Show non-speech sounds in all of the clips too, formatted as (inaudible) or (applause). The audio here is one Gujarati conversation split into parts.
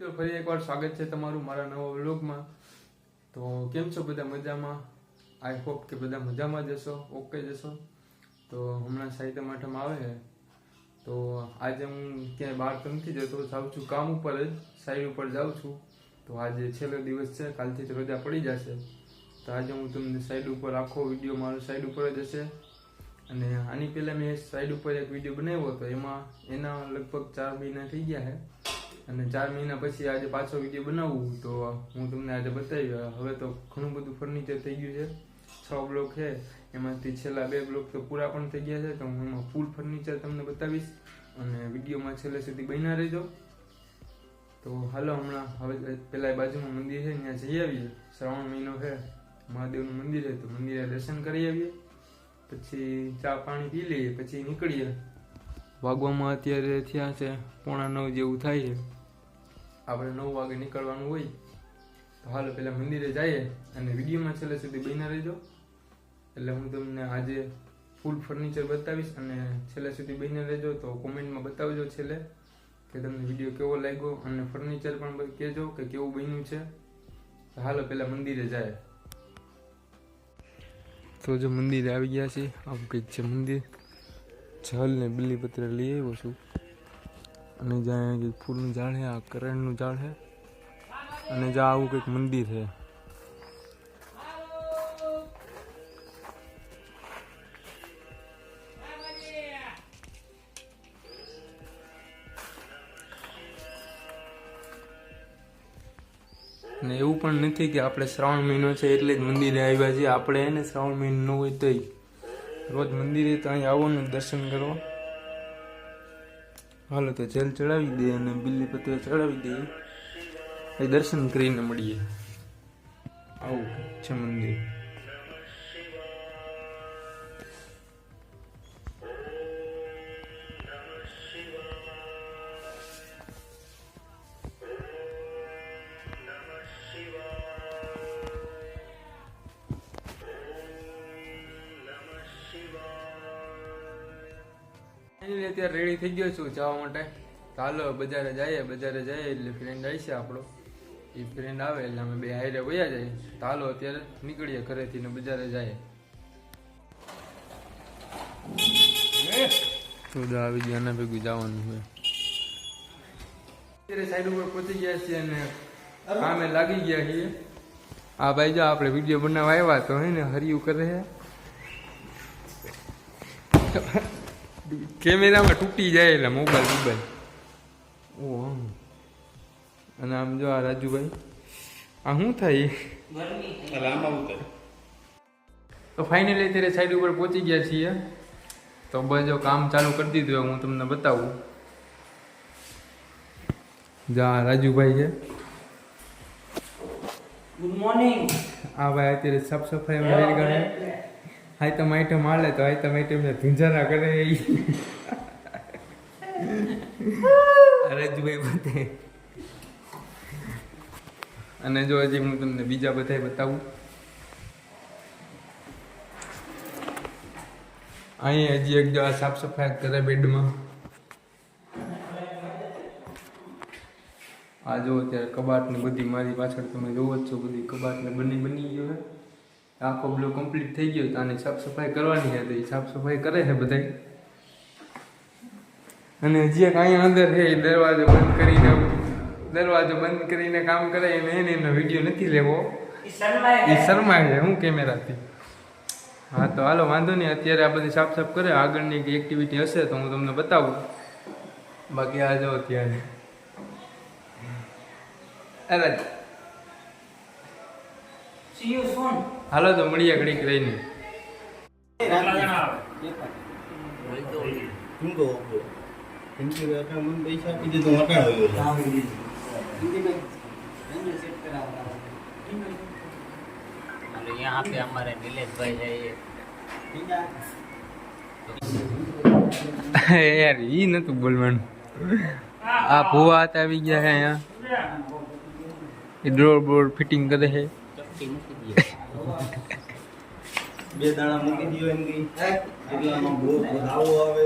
તો ફરી એકવાર સ્વાગત છે તમારું મારા નવા વ્લોગમાં. તો કેમ છો બધા મજામાં? આઈ હોપ કે બધા મજામાં જશો ઓકે જશો તો હમણાં સાહિત્ય માઠામાં આવે છે તો આજે હું ક્યાંય બહાર તો નથી જતો જાઉં છું કામ ઉપર જ, સાઈડ ઉપર જાઉં છું. તો આજે છેલ્લો દિવસ છે, કાલથી તો રજા પડી જશે. તો આજે હું તમને સાઈડ ઉપર આખો વીડિયો મારો સાઈડ ઉપર જ હશે. અને આની પહેલાં મેં સાઈડ ઉપર એક વીડિયો બનાવ્યો હતો, એમાં એના લગભગ ચાર મહિના થઈ ગયા છે અને ચાર મહિના પછી આજે પાછો વીડિયો બનાવવું તો હું તમને આજે બતાવી હવે તો ઘણું બધું ફર્નિચર થઈ ગયું છે. છ બ્લોક છે. એમાંથી છેલ્લા બે બ્લોક તો પૂરા પણ થઈ ગયા છે. તો હું એમાં ફૂલ ફર્નિચર તમને બતાવીશ અને વિડીયોમાં છેલ્લે સુધી બન્યા રહેજો. તો હાલો હમણાં હવે પેલા બાજુમાં મંદિર છે. ત્યાં જઈ આવીએ. શ્રાવણ મહિનો છે. મહાદેવનું મંદિર છે. તો મંદિરે દર્શન કરી આવીએ. પછી ચા પાણી પી લઈએ. પછી નીકળીએ. વાગવામાં અત્યારે થયા છે પોણા નવ જેવું થાય છે. આપણે નવ વાગે નીકળવાનું હોય, તો હાલો પેલા મંદિરે જઈએ અને વિડીયોમાં છેલ્લે સુધી બન્યા રહેજો. એટલે હું તમને આજે ફૂલ ફર્નિચર બતાવીશ અને છેલ્લે સુધી બન્યા રહેજો. તો કોમેન્ટમાં બતાવજો છેલ્લે કે તમને વીડિયો કેવો લાગ્યો અને ફર્નિચર પણ કહેજો કે કેવું બન્યું છે. હાલો પેલા મંદિરે જાય. તો જો મંદિરે આવી ગયા છે આવું કંઈક છે મંદિર. જલ ને બિલીપત્ર લઈ આવ્યો છું. અને જ્યાં ફૂલનું ઝાડ છે, આ કરણનું ઝાડ છે, અને જ્યાં આવું કંઈક મંદિર છે. ને એવું પણ નથી કે આપણે શ્રાવણ મહિનો છે, એટલે જ મંદિરે આવ્યા છીએ. આપણે એને શ્રાવણ મહિનો ન હોય તોય. રોજ મંદિરે તો અહીં આવવાનું દર્શન કરવા હાલો તો જેલ ચડાવી દે અને બિલ્લી પત્ર ચડાવી દઈએ એ દર્શન કરીને મળીએ. આવું છે મંદિર. અત્યારે રેડી થઈ ગયો છું જવા માટે. ચાલો બજારે જઈએ બજારે જઈએ. એટલે ફ્રેન્ડ આવી છે આપણો. એ ફ્રેન્ડ આવે એટલે અમે બે હાઈરે વયા જઈએ. ચાલો અત્યારે નીકળીએ ઘરેથી ને બજારે જઈએ. આવી ગયા એના ભેગું જવાનું હોય અત્યારે સાઈડ ઉપર પહોંચી ગયા છીએ અને કામે લાગી ગયા છીએ. આ ભાઈ જો આપણે વીડિયો બનાવવા આવ્યા તો હે ને હરિયું કરે છે કેમેરામાં તૂટી જાય એટલે મોબાઈલ મોબાઈલ ઓ આમ. અને આમ જો આ રાજુભાઈ. આ શું થાય? તો ફાઇનલી અત્યારે સાઈડ ઉપર પહોંચી ગયા છીએ. તો બસ કામ ચાલુ કરી દીધું હું તમને બતાવું. જા રાજુભાઈ છે. ગુડ મોર્નિંગ આ ભાઈ અત્યારે સાફ સફાઈ આઈટમ આઈટમ હાલે તો આઈટમ આઈટમ ને ધીંજારા કરે. રાજુભાઈ બધે. અને જો હજી હું તમને બીજા બધાય બતાવું. અહીં હજી એક જો સાફ સફાઈ કરે બેડમાં. આ જો અત્યારે કબાટ ને બધી મારી પાછળ તમે જોવો જ છો, બધી કબાટ ને બની બની ગયો આખો બ્લુ કમ્પ્લીટ થઈ ગયો તો આની સાફ સફાઈ કરવાની છે. તો એ સાફ સફાઈ કરે છે બધાય. અને હજી એક અહીંયા અંદર છે એ દરવાજો બંધ કરીને દરવાજો બંધ કરીને કામ કરે એને એને એનો વીડિયો નથી લેવો. એ શરમાય છે. હું કેમેરાથી? હા તો હાલો વાંધો નહીં. અત્યારે આ બધી સાફ સાફ કરે આગળની એક્ટિવિટી હશે તો હું તમને બતાવું. બાકી આ જો અત્યારે. અરે સી you સૂન હાલો તો મળીએ ઘડીક રહીને હિન્દુ હતો. હિન્દુ હતા, મને પૈસા આપી દીધો, હટાવ્યો છે. और यहाँ पे हमारे नीलेश भाई है ये યાર ઈ નતું બોલવાનું આ ભૂવા હાથ આવી ગયા છે અહીંયા એ ડ્રોર બોર ફિટિંગ કરે છે चपटी मूकी दिए બે દાણા મૂકી દ્યો એમ કઈ. એટલામાં બહુ બધાવો આવે.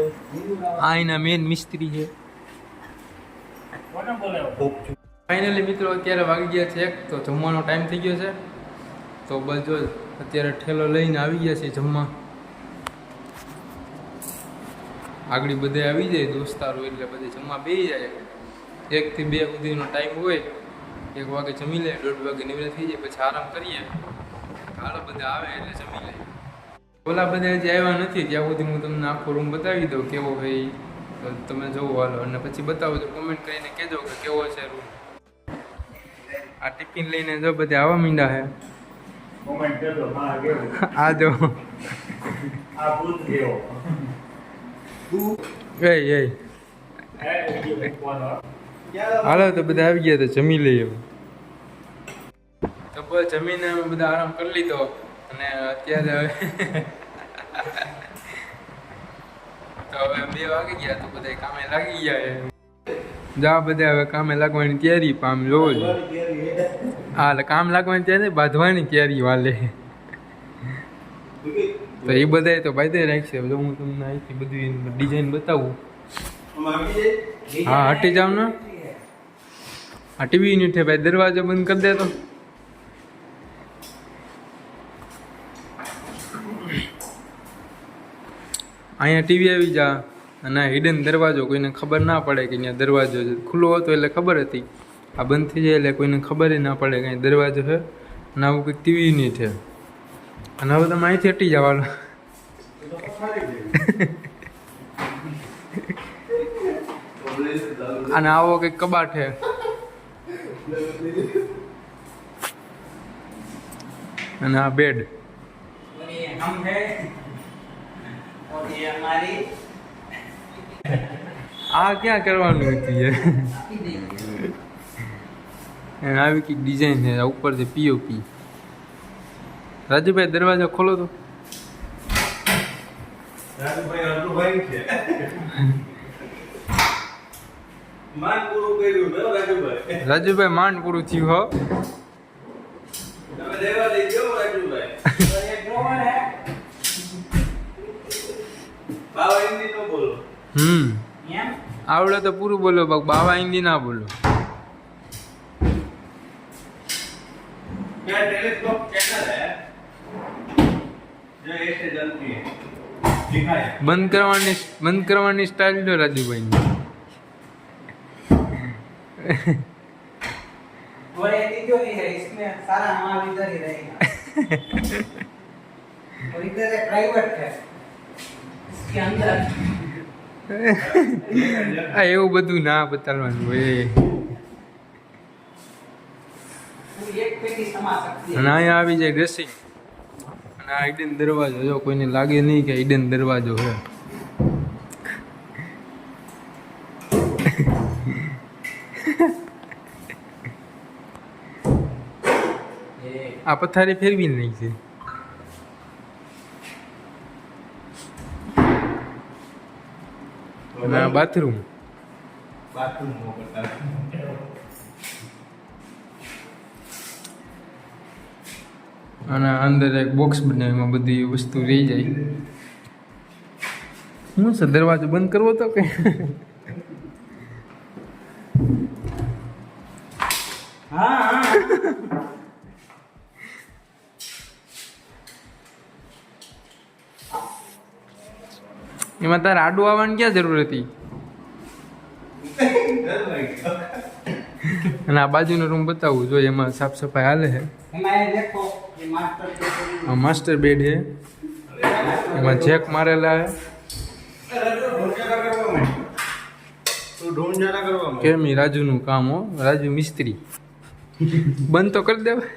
આ એના મેન મિસ્ત્રી છે. ફાઇનલી મિત્રો અત્યારે વાગી ગયા છે એક તો જમવાનો ટાઈમ થઈ ગયો છે. તો બસ જો અત્યારે ઠેલો લઈને આવી ગયા છે જમવા. આગળ બધે આવી જાય દોસ્તારો એટલે બધે જમવા બેસી જાય. એકથી બે સુધીનો ટાઈમ હોય એક વાગે જમી લે દોઢ વાગે નિવૃત્ત થઈ જાય પછી આરામ કરીએ. હાલો બધા આવે એટલે જમી લે. ઓલા બધા હજી આવ્યા નથી ત્યાં સુધી હું તમને આખો રૂમ બતાવી દઉં કેવો હોય તો તમે જોવો હાલો. અને પછી બતાવો તો કોમેન્ટ કરીને કહેજો કે કેવો છે રૂમ આ ટિફિન લઈને જો બધા આવવા મીંડા હે. (laughs) આ જો. આ ભૂત એ એ. હાલો તો બધા આવી ગયા તો જમી લઈએ. બસ જમીને અમે બધા આરામ કરી લીધો અને અત્યારે હવે તો હવે બે વાગી ગયા તો બધા કામે લાગી ગયા જા બધા હવે કામે લાગવાની તૈયારી, પામ જોવો હા, એટલે કામ લાગવાની તૈયારી બાંધવાની તૈયારી વાલે. તો એ બધાય તો બાંધે રાખશે. જો હું તમને અહીંથી બધી ડિઝાઇન બતાવું. હા, હટી જાવ ને. આ ટીવી છે ભાઈ દરવાજો બંધ કરી દે તો. અહીંયા ટીવી આવી જા અને હિડન દરવાજો કોઈને ખબર ના પડે કે અહીંયા દરવાજો ખુલ્લો હતો એટલે ખબર હતી. આ બંધ થઈ જાય એટલે કોઈને ખબર ના પડે કે અહીં દરવાજો છે અને આવું કંઈક ટીવી નહીં છે. અને હવે તમે અહીંથી હટી જવાનું અને આવો કંઈક કબાટ. છે અને આ બેડ આ ક્યાં કરવાનું હતું યાર? (laughs) આવી કંઈક ડિઝાઇન છે આ ઉપર છે પીઓપી રાજુભાઈ દરવાજો ખોલો તો. રાજુભાઈ માંડ પૂરું થયું હો. હમ ये આવડે તો પૂરું બોલો બાક બાવા હિન્દી ના બોલો क्या टेलीस्कोप चैनल है जो ऐसे जलती है दिखाए બંધ કરવાની બંધ કરવાની સ્ટાઇલ જો રાજુભાઈની और ये तिजोरी है इसमें सारा माल इधर ही रहेगा और इधर एक प्राइवेट है इसके अंदर (laughs) આ એવું બધું ના બતાડવાનું હોય. ના અહીંયા આવી જાય ડ્રેસિંગ. અને આ ઈડન દરવાજો, જો કોઈને લાગે નહીં કે ઈડન દરવાજો છે. (laughs) આ પથારી ફેરવી નહીં છે. અને આ બાથરૂમ. બાથરૂમ અને અંદર એક બોક્સ બને એમાં બધી વસ્તુ રહી જાય. હું છે દરવાજો બંધ કરવો તો કે? એમાં તારે આડું આવવાની ક્યાં જરૂર હતી? અને આ બાજુનો રૂમ બતાવું, જો એમાં સાફ સફાઈ હાલે છે માસ્ટર બેડ છે એમાં જેક મારેલા છે કેમી રાજુનું કામ હો? રાજુ મિસ્ત્રી. બંધ તો કરી દેવા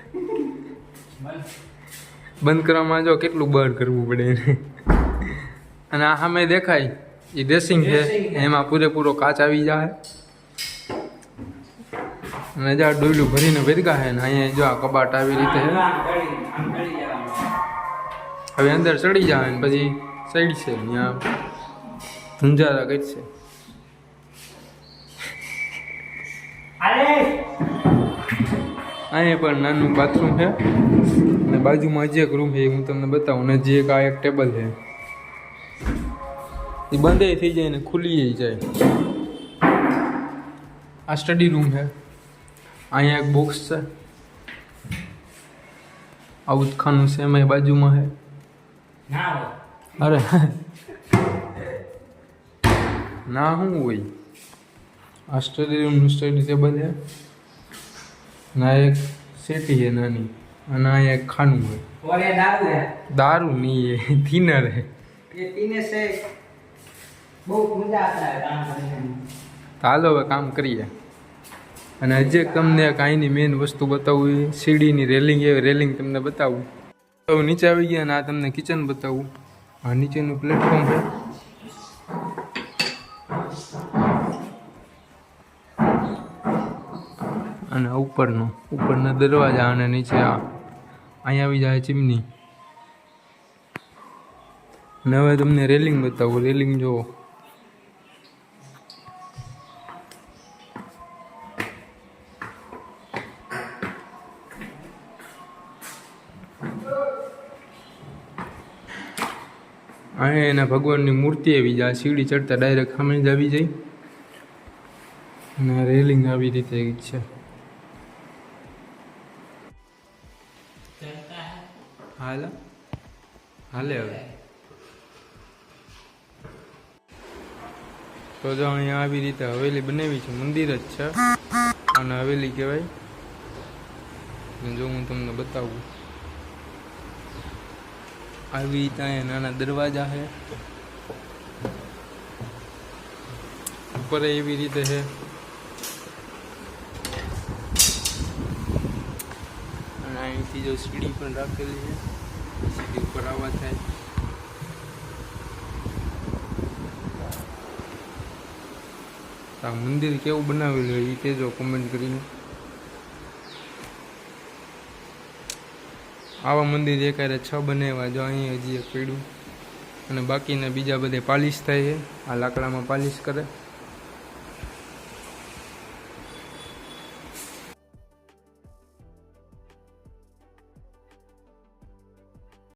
બંધ કરવામાં જો કેટલું બળ કરવું પડે એને. અને આ સામે દેખાય, એ ડ્રેસિંગ છે. એમાં પૂરેપૂરો કાચ આવી જાય અને જા ડોયલું ભરીને ભેદગા છે ને, અહીંયા જો આ કબાટ આવી રીતે છે હવે અંદર ચડી જાય ને પછી સાઈડ છે ત્યાં કઈ છે અહીંયા પણ નાનું બાથરૂમ છે. અને બાજુમાં જે એક રૂમ છે હું તમને બતાવું. ને જે એક આ એક ટેબલ છે. એ બંધ થઈ જાય ને ખુલી જઈ જાય. આ સ્ટડી રૂમ છે. અહીંયા એક બોક્સ છે. આઉટ ખાનું છે એમાં બાજુમાં છે. અરે. ના શું હોય? આ સ્ટડી રૂમનું સ્ટડી ટેબલ છે. ના એક સેટી છે નાની. અને અહીંયા એક ખાનું હોય દારૂ નહીં એ થીનર છે. હાલો, હવે કામ કરીએ. અને હજે તમને કાંઈની મેઇન વસ્તુ બતાવવી સીડીની રેલિંગ એવી રેલિંગ તમને બતાવું. તો નીચે આવી ગયા અને આ તમને કિચન બતાવું. આ નીચેનું પ્લેટફોર્મ છે. અને ઉપરનો, ઉપરના દરવાજા અને નીચે આ. અહીંયા આવી જાય ચીમની અને હવે તમને રેલિંગ બતાવું રેલિંગ જોવો અહીંયા એના ભગવાનની મૂર્તિ આવી જાય. સીડી ચડતા ડાયરેક્ટ સામે જ આવી જાય. અને રેલિંગ આવી રીતે છે. હાલ. હાલે હવે. તો જો અહીંયા આવી રીતે હવેલી બનાવી છે. મંદિર જ છે. અને હવેલી કહેવાય. જો હું તમને બતાવું. આવી રીતે અહીંયા નાના દરવાજા છે ઉપર એવી રીતે છે અને અહીંથી જો સીડી પણ રાખેલી છે સીડી ઉપર આવવા થાય. આ મંદિર કેવું બનાવેલું હોય એ કહેજો કોમેન્ટ કરીને. આવા મંદિર એકારે છ બનાવ્યા જો અહીં હજી એક પડ્યું. અને બાકીના બીજા બધે પાલિશ થાય છે. આ લાકડામાં પાલિશ કરે.